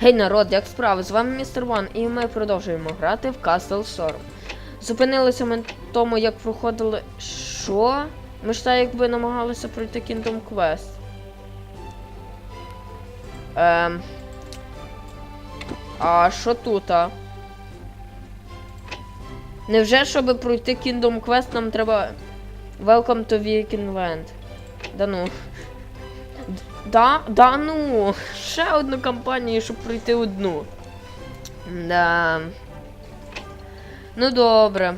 Гей, народ, як справи? З вами містер Ван, і ми продовжуємо грати в Castle Storm. Зупинилися ми тому, як проходили. Що? Ми ж так якби намагалися пройти Kingdom Quest. Ем. А що тут? А? Невже, щоб пройти Kingdom Quest, нам треба. Welcome to Viking Land. Да ну. Да, да ну, ще одну кампанію, щоб пройти одну. Да. Ну добре.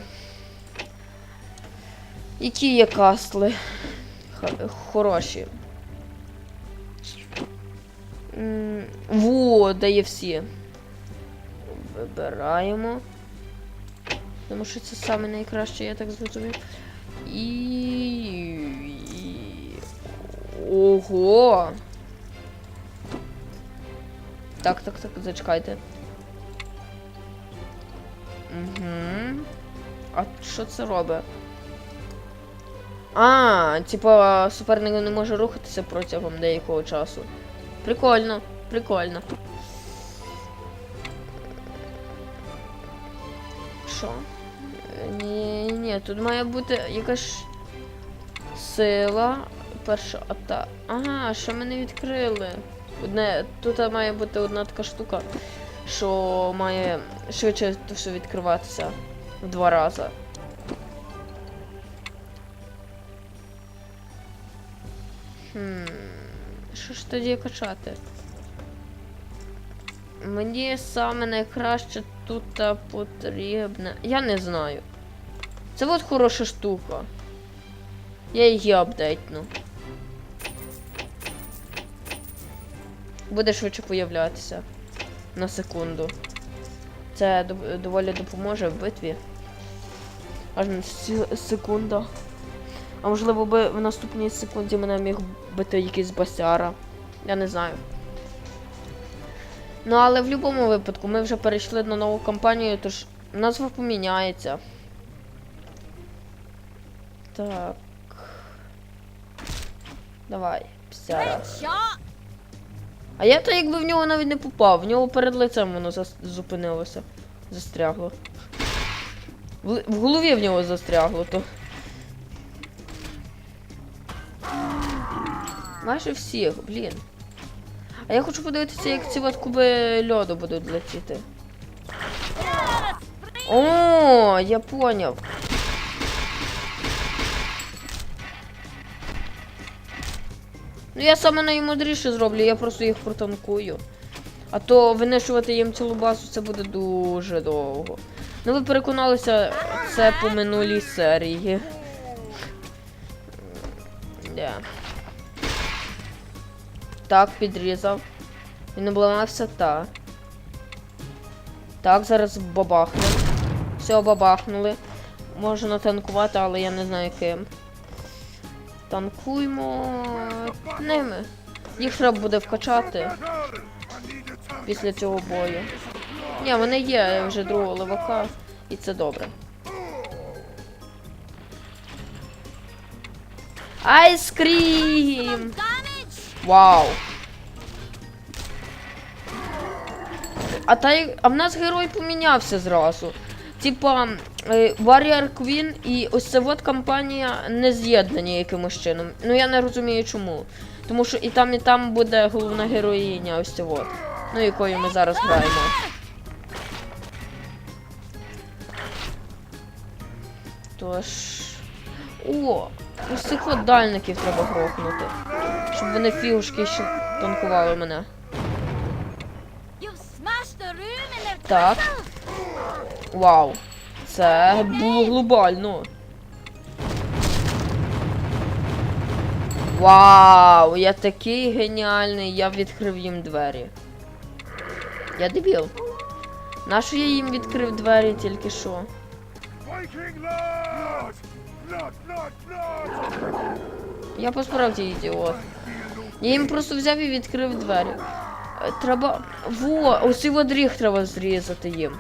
Які є касли? Хороші. Во, дає всі. Вибираємо. Тому що це найкраще, я так зрозумів. І. Ого! Так, так, так, зачекайте. Угу. А що це робить? А, типа суперник не може рухатися протягом деякого часу. Прикольно, прикольно. Що? Е, Ні, ні, тут має бути якась сила. Перша ата. Ага, що ми не відкрили. Одне, тут має бути одна така штука, що має швидше все відкриватися в два рази. Хм. Що ж тоді качати? Мені саме найкраще тут потрібне. Я не знаю. Це от хороша штука. Я її апдейтну. Буде швидше появлятися. На секунду. Це доволі допоможе в битві. Аж на секунда. А можливо би в наступній секунді мене міг бити якийсь басяра. Я не знаю. Ну, але в будь-якому випадку ми вже перейшли на нову кампанію, тож назва поміняється. Так. Давай, псяра. А я то якби в нього навіть не попав, в нього перед лицем воно зас- зупинилося. Застрягло. В, в голові в нього застрягло то. Майже всіх, блін. А я хочу подивитися, як ці от куби льоду будуть летіти. О, я поняв. Ну я саме наймудріше зроблю, я просто їх протанкую. А то винищувати їм цілу базу це буде дуже довго. Ну ви переконалися це по минулій серії. Да. Так, підрізав. Він обламався, так. Так, зараз бабахне. Все, бабахнули. Можна танкувати, але я не знаю ким. Танкуємо ними. Їх треба буде вкачати після цього бою. Ні, вони є вже другого левака, і це добре. Айскрім! Вау! А та а в нас герой помінявся зразу. Типа е, Warrior Queen і ось ця от компанія не з'єднані якимось чином. Ну я не розумію чому. Тому що і там, і там буде головна героїня, ось ця от. Ну, якою ми зараз граємо. Тож. О! Ось цих от дальників треба грохнути. Щоб вони фігушки ще танкували мене. Так. Вау. Це було глобально. Вау, я такий геніальний, я відкрив їм двері. Я дебіл. Нащо я їм відкрив двері тільки що? Я по справді ідіот. Я їм просто взяв і відкрив двері. Е, Треба. Во, ось цей от треба зрізати їм.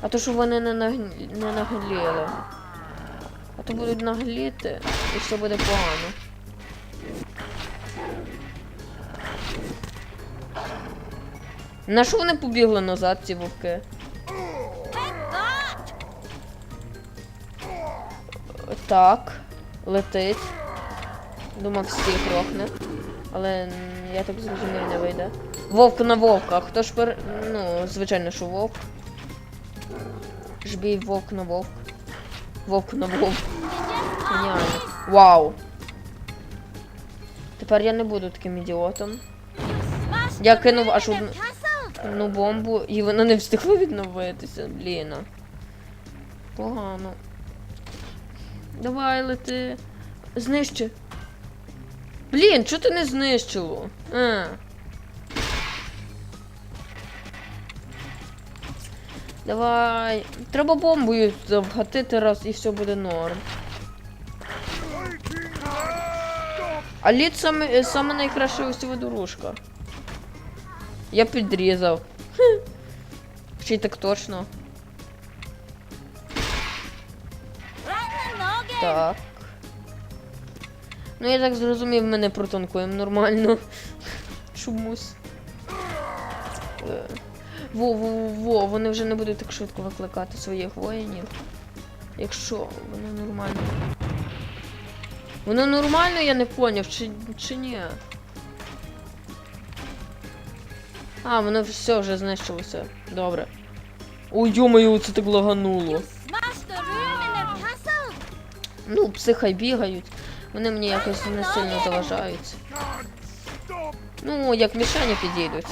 А то, щоб вони не, наг... не нагліли. А то будуть нагліти, і все буде погано. На що вони побігли назад, ці вовки? Так, летить. Думав, всіх рохне. Але я так зрозумів, не вийде. Вовк на вовка. Хто ж пер... Ну, звичайно, що вовк. Жбій вовк на вовк. Вовк на вовк. Геніально. Вау. Тепер я не буду таким ідіотом. Я кинув аж одну, одну бомбу, і вона не встигла відновитися, блін. Погано. Давай лети. Знищи. Блін, чого ти не знищило? А. Давай. Треба бомбою завгатити раз і все буде норм. А лід саме, саме найкраща ось водорушка. Я підрізав. Ще й так точно. Так. Ну я так зрозумів, ми не протанкуємо нормально. Чомусь. Е, Во, во, во, во, вони вже не будуть так швидко викликати своїх воїнів. Якщо воно нормально. Воно нормально, я не поняв, чи, чи ні. А, воно все вже знищилося. Добре. Ой, йо-моє, це так лагануло. Ну, пси хай бігають. Вони мені якось не сильно заважають. Ну, як мішені підійдуть.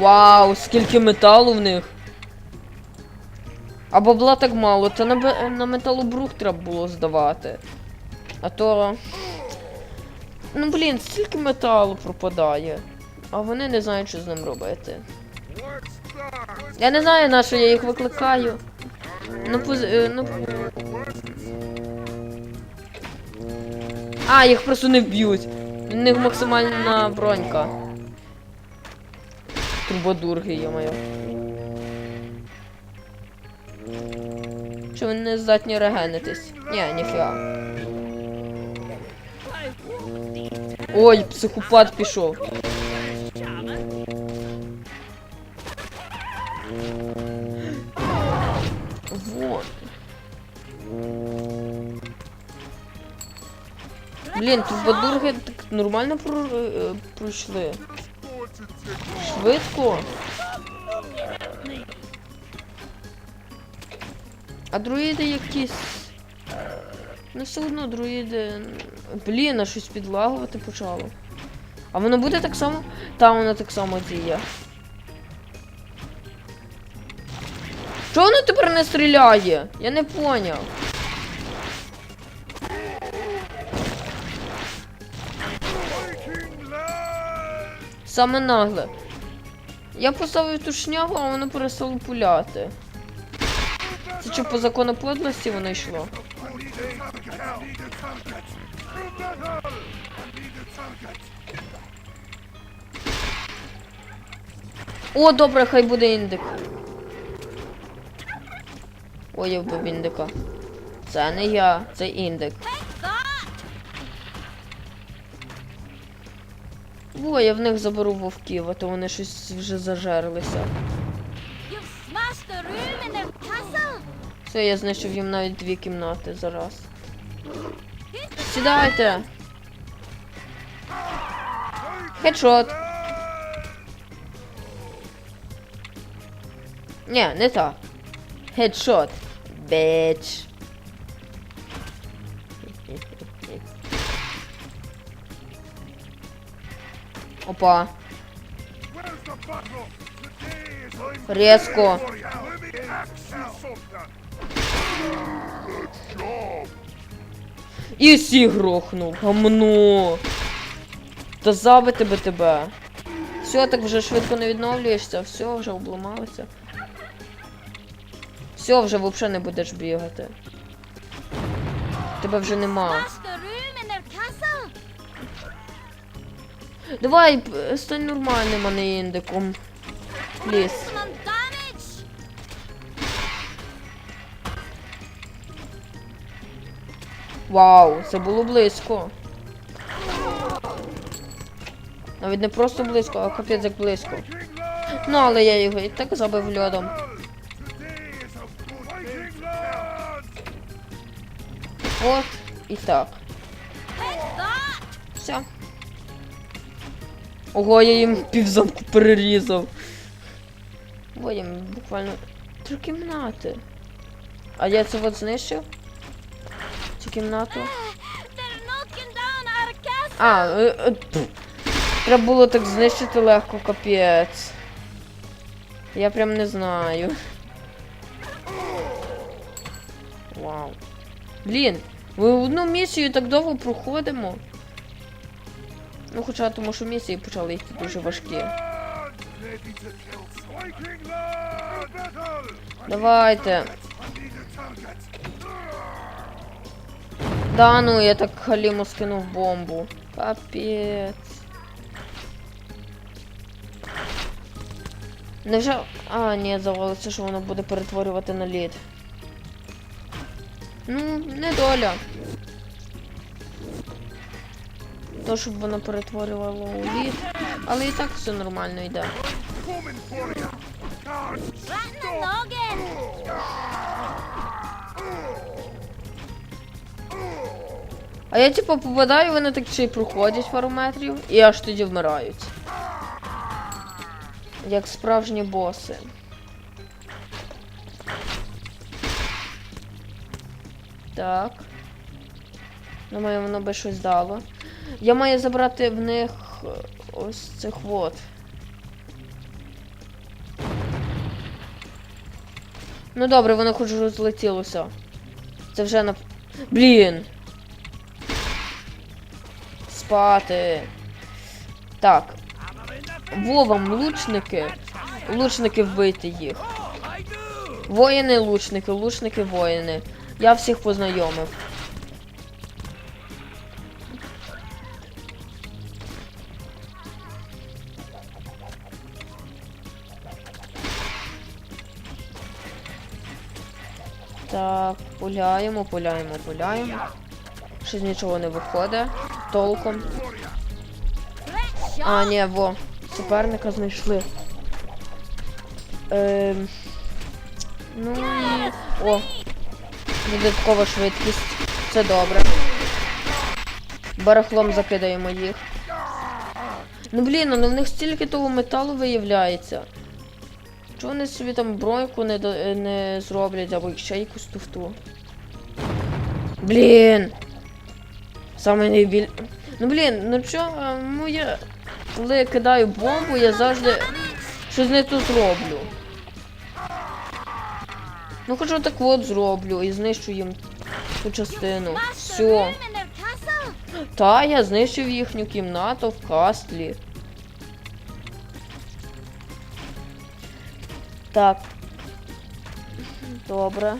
Вау, скільки металу в них. А бабла так мало, то на, на металобрух треба було здавати. А то. Ну блін, стільки металу пропадає. А вони не знають, що з ним робити. Я не знаю, на що я їх викликаю. Ну, поз... е, ну... А, їх просто не вб'ють. У них максимальна бронька. Трубодурги, йо-моє. Що вони не здатні регенитись? Ні, ніфіга. Ой, психопат пішов. Вот. Блін, трубодурги так нормально про... е, пройшли. Швидко. А друїди якісь. Ну все одно друїди. Блін, а щось підлагувати почало. А воно буде так само? Та воно так само діє. Чого воно тепер не стріляє? Я не поняв. Саме нагле. Я поставив ту шнягу, а воно перестало пуляти. Це що по закону подлості воно йшло? О, добре, хай буде індик. Ой, я вбив індика. Це не я, це індик. О, я в них заберу вовків, а то вони щось вже зажерлися. Все, я знищив їм навіть дві кімнати зараз. Сідайте. Хедшот. Ні, не так. Хедшот. Беч. Good job. І сі грохнув. Гамно. Та забити би тебе. Все, так вже швидко не відновлюєшся, все, вже обламалося. Все, вже взагалі не будеш бігати. Тебе вже нема. Давай, стань нормальним, а не індиком. Пліс. Вау, це було близько. Навіть не просто близько, а капець як близько. Ну, але я його і так забив льодом. От і так. Ого, я їм півзамку перерізав. Їм буквально три кімнати. А я це от знищив? Цю кімнату. Castle. А, е, е, треба було так знищити легко, капець. Я прям не знаю. Вау. Блін, ми одну місію так довго проходимо. Ну, хоча тому, що місії почали йти дуже важкі. Давайте. Да, ну я так халіму скинув бомбу. Капець. Невже. А, ні, завалиться, що воно буде перетворювати на лід. Ну, не доля. То, щоб воно перетворювало у лід. Але і так все нормально йде. А я типу попадаю, вони так ще й проходять пару метрів і аж тоді вмирають. Як справжні боси. Так. Думаю, воно би щось дало. Я маю забрати в них е, ось цих вот. Ну добре, воно хоч розлетілося. Це вже на. Блін! Спати. Так. Вовам лучники. Лучники вбити їх. Воїни, лучники, лучники, воїни. Я всіх познайомив. Так, пуляємо, пуляємо, пуляємо. Щось нічого не виходить. Толком. А, ні, во. Суперника знайшли. Ем... Ну. О! Додаткова швидкість. Це добре. Барахлом закидаємо їх. Ну блін, ну в них стільки того металу виявляється. Чого вони собі там броньку не, до- е, не зроблять або ще якусь туфту? Блін! Саме найбіль... Ну блін, ну чо, е, ну я коли я кидаю бомбу, я завжди щось не то зроблю. Ну хоч отак от зроблю і знищу їм ту частину. Все. Та, я знищив їхню кімнату в кастлі. Так. Добре.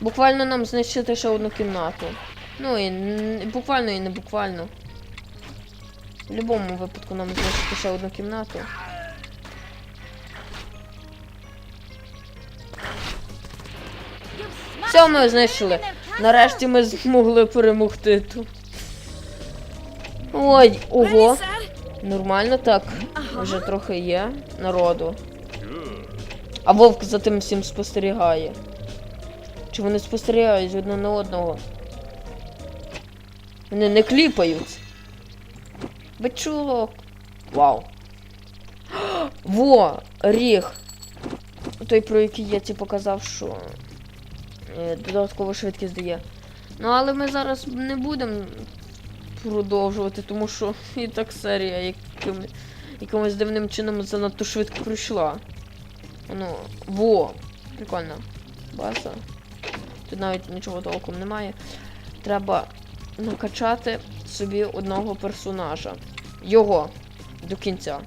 Буквально нам знищити ще одну кімнату. Ну і буквально і не буквально. В будь-якому випадку нам знищити ще одну кімнату. Все ми знищили. Нарешті ми змогли перемогти тут. Ой, ого. Нормально так. Вже трохи є народу. А вовк за тим всім спостерігає. Чи вони спостерігають одне на одного? Вони не кліпають. Бичулок. Вау. Во! Ріг. Той, про який я ті показав, що е, додатково швидкість дає. Ну, але ми зараз не будемо продовжувати, тому що і так серія яким, якимось дивним чином занадто швидко пройшла. Ну, во! Прикольно. Баса. Тут навіть нічого толком немає. Треба накачати собі одного персонажа. Його до кінця.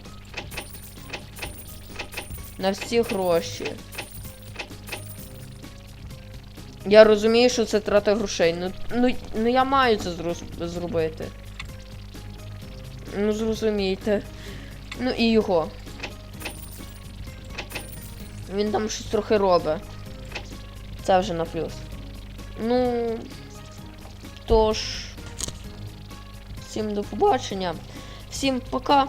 На всі гроші. Я розумію, що це трата грошей. Ну, ну, ну я маю це зробити. Ну, зрозумійте. Ну і його. Він там щось трохи робить. Це вже на плюс. Ну. Тож. Всім до побачення. Всім пока.